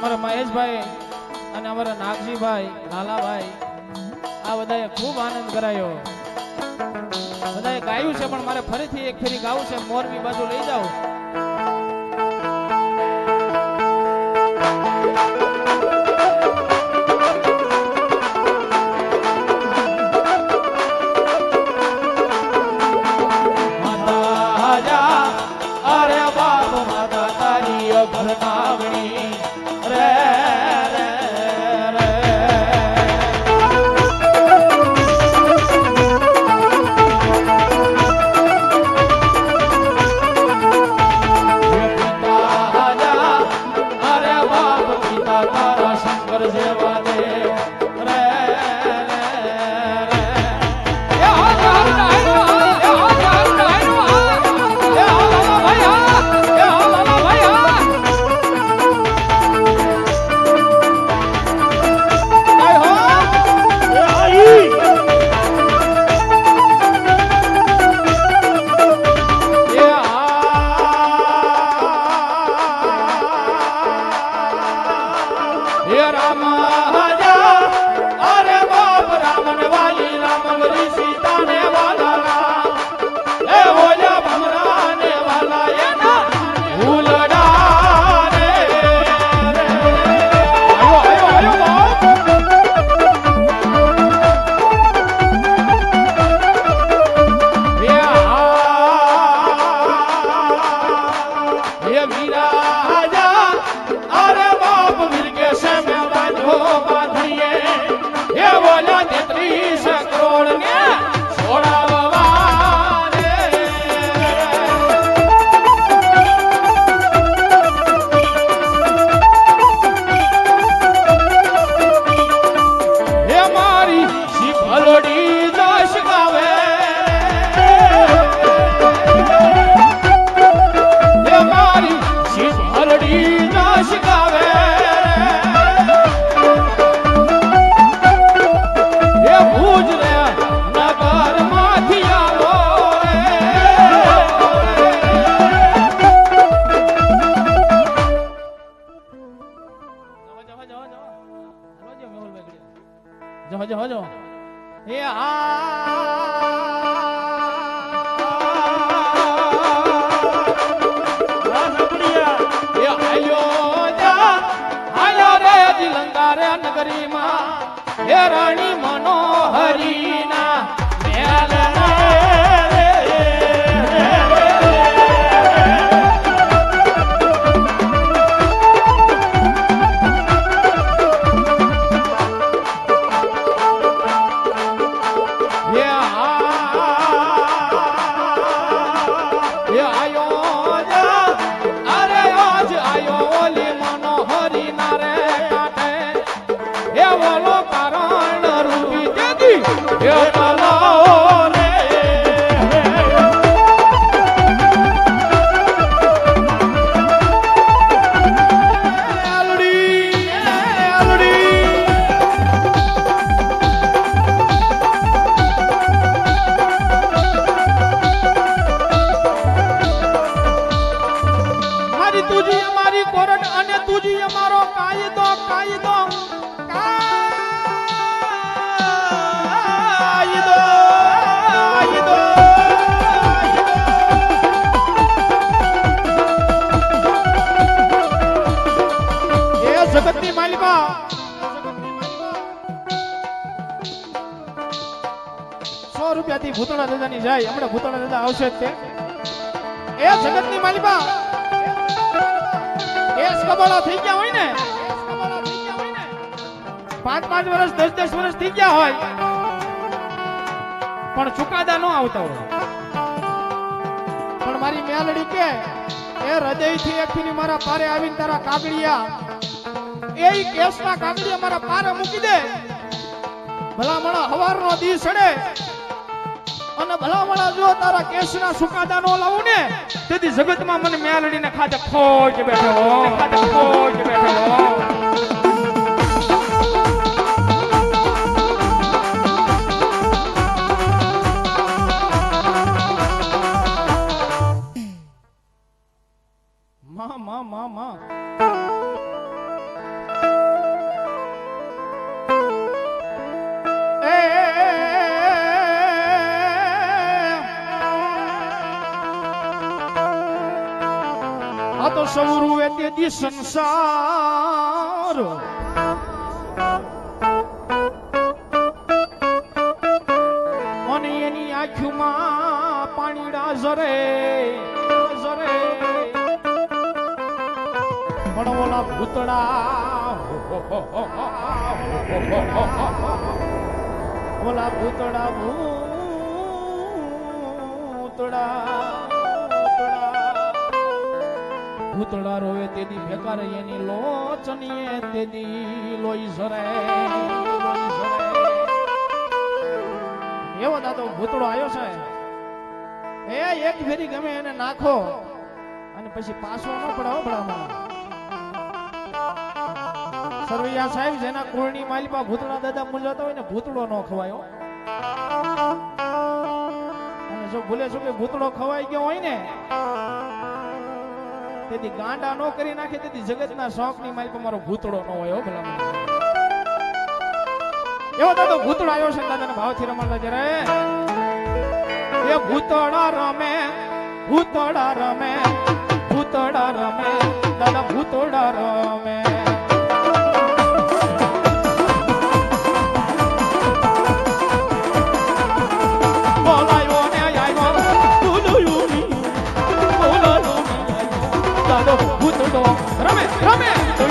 અમારા મહેશભાઈ અને અમારા નાગજીભાઈ, લાલાભાઈ, આ બધાએ ખૂબ આનંદ કરાયો. બધાએ ગાયું છે, પણ મારે ફરીથી એક ફેરી ગાવું છે, મોરબી બાજુ લઈ જાઓ. હજો જવા એ આ. નગરીમાં. હે રાણી સો ભૂતણા દાદાની જાય, હમણાં ભૂતણા દાદા આવશે તે. એ જગતની માલિકા. કેસ કબાળા થઈ ગયા હોય ને? પાંચ પાંચ વર્ષ દસ દસ વર્ષ થઈ ગયા હોય. પણ ચુકાદા ન આવતા હોય. પણ મારી મેલડી કે, એ હૃદયથી એકથી મારા પારે આવીને તારા કાગડિયા એ કેસના કાગડિયા મારા પારે મૂકી દે. ભલામણા હવારનો દી સડે. અને ભલામણા જો તારા કેસના સુકાદા નો લાવું ને, તેથી જગતમાં મને મેલડીને ખાતે ખોજ બેઠો ખાતે ખોજ બેઠો માં માં માં માં. તો સૌરું એ તેથી સંસાર. અને એની આંખમાં પાણીડા ઝરે ઝરે. પણ ઓલા ભૂતડા ઓલા ભૂતડા ભૂતડા. ભૂતડા રોવે તેદી ભેકાર એની લોચનીએ તેદી લોહી સરે એવો દાદો ભૂતળો આવ્યો છે. એ એક ફેરી ગમે એને નાખો અને પછી પાછો ન પડાવો હો સરવૈયા સાહેબ જેના કુળની માલિપા ભૂતળા દાદા મૂંઝાતા હોય ને ભૂતળો ન ખવાયો અને જો ભૂલે છો કે ભૂતળો ખવાઈ ગયો હોય ને તેથી ગાંડા નો કરી નાખે, તેથી જગતના શોખની માલિક મારો ભૂતળો ન હોય, હો એવો દાદો ભૂતળો આવ્યો છે દાદાના ભાવથી રમાડતા જયારે. એ ભૂતળા રમે ભૂતળા રમે ભૂતળા રમે, દાદા ભૂતળા રમે.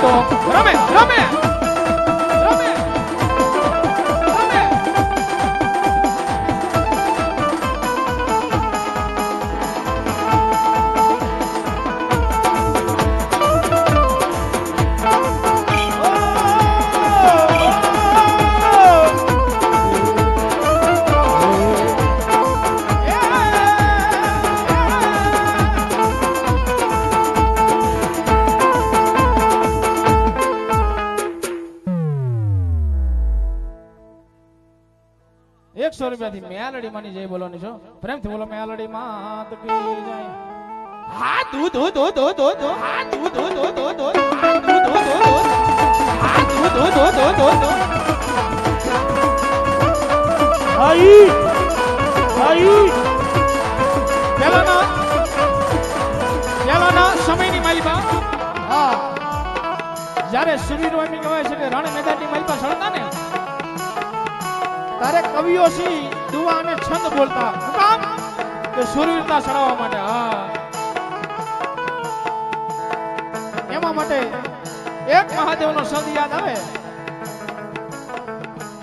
રમે એકસો રૂપિયા થી મેલડી માની જય બોલવાની છો પ્રેમથી બોલો મેલડી માત કી જય હા દૂધ દૂધ દૂધ દૂધ દૂધ હા દૂધ દૂધ દૂધ દૂધ દૂધ હા દૂધ દૂધ દૂધ હા દૂધ દૂધ દૂધ દૂધ દૂધ આઈ આઈ પહેલાના પહેલાના સમયની માલિકા હા જ્યારે શરીર એમ કહેવાય છે કે રણ મેદાનની માલિકા સળતા ને તારે કવિઓ સી દુવા અને છંદ બોલતા કામ કે સુરવીરતા સડાવવા માટે, હા. એમાં માટે એક મહાદેવનો શબ્દ યાદ આવે?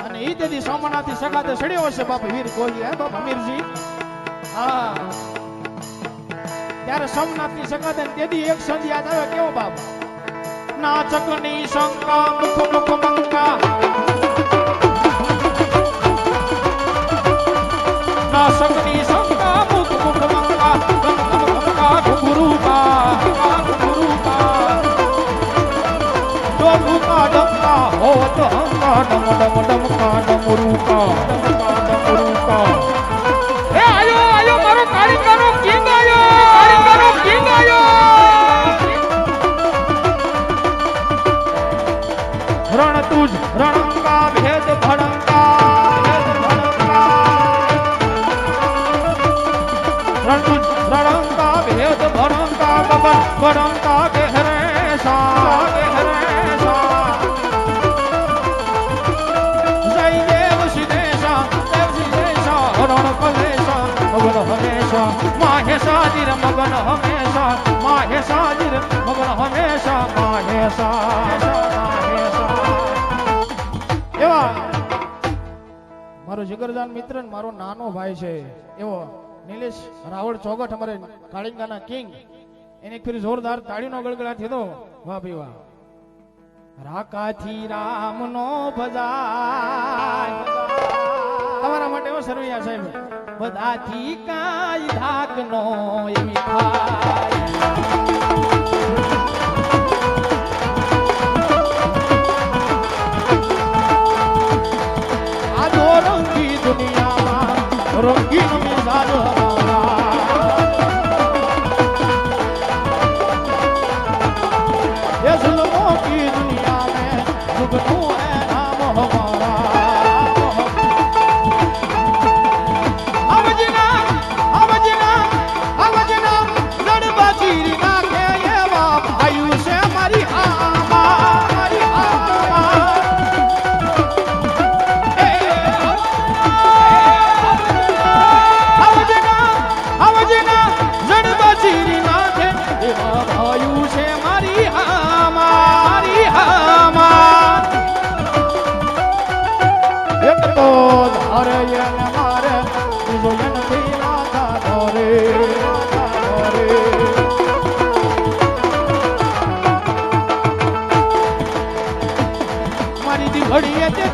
અને ઈ તેથી સોમનાથી સગાતે સડ્યો હશે, બાપ વીર કોહલી હે, બાપ અમીરજી. હા. ત્યારે સોમનાથની સગાતે તેથી એક સંત યાદ આવે, કેવો બાપ? નાચકની શંકા, મુખ મુખ મંકા. નાશકની શંકા મુખ મુખ મંકા ગમ ગમ ગમકા ઘુંઘરૂકા ઘુંઘરૂકા ડમકા ડમકા હોત હંકા ડમ ડમ ડમકા ડમરૂકા ડમકા રણંકા ભેદ ભણંકા ગગન ભણંકા ગહેરે સા ગહેરે સા જય દેવ સિદ્ધેશા દેવ સિદ્ધેશા હરણ કલેશા મગન હમેશા માહેશા જીર મગન હમેશા માહેશા જીર મગન હમેશા માહેશા એવા મારો જગરદાન મિત્ર મારો નાનો ભાઈ છે, એવો. નિલેશ રાવળ ચોગટ અમારે કાળિંગાના કિંગ. એને ફરી જોરદાર તાળીનો ગળગળાટ થયો વાહ ભાઈ વાહ. રાકાથી રામનો ભજાય તમારા માટે એવો સરવૈયા સાહેબ બધાથી કાય ધાક નો એવી થાય આ દો રંગી રંગીન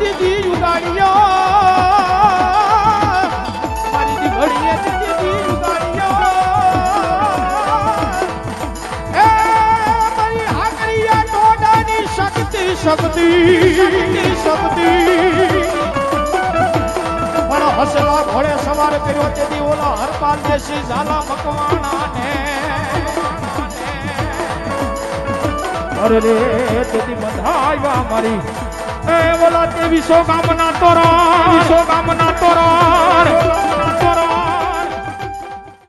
દીધી ઉગાડ્યો મારી દીઘડીએ તે દીધી ઉગાડ્યો એ મારી હાકરિયા ટોડાની શક્તિ શક્તિ શક્તિ પણ હસલા ઘોડે સવાર કર્યો તેથી ઓલા હરપાલ દેશી ઝાલા મકવાણા ને અરે રે તેથી બધા મારી એ બોલા તે વિસો ગામના તોરણ. વિસો ગામના તોરણ.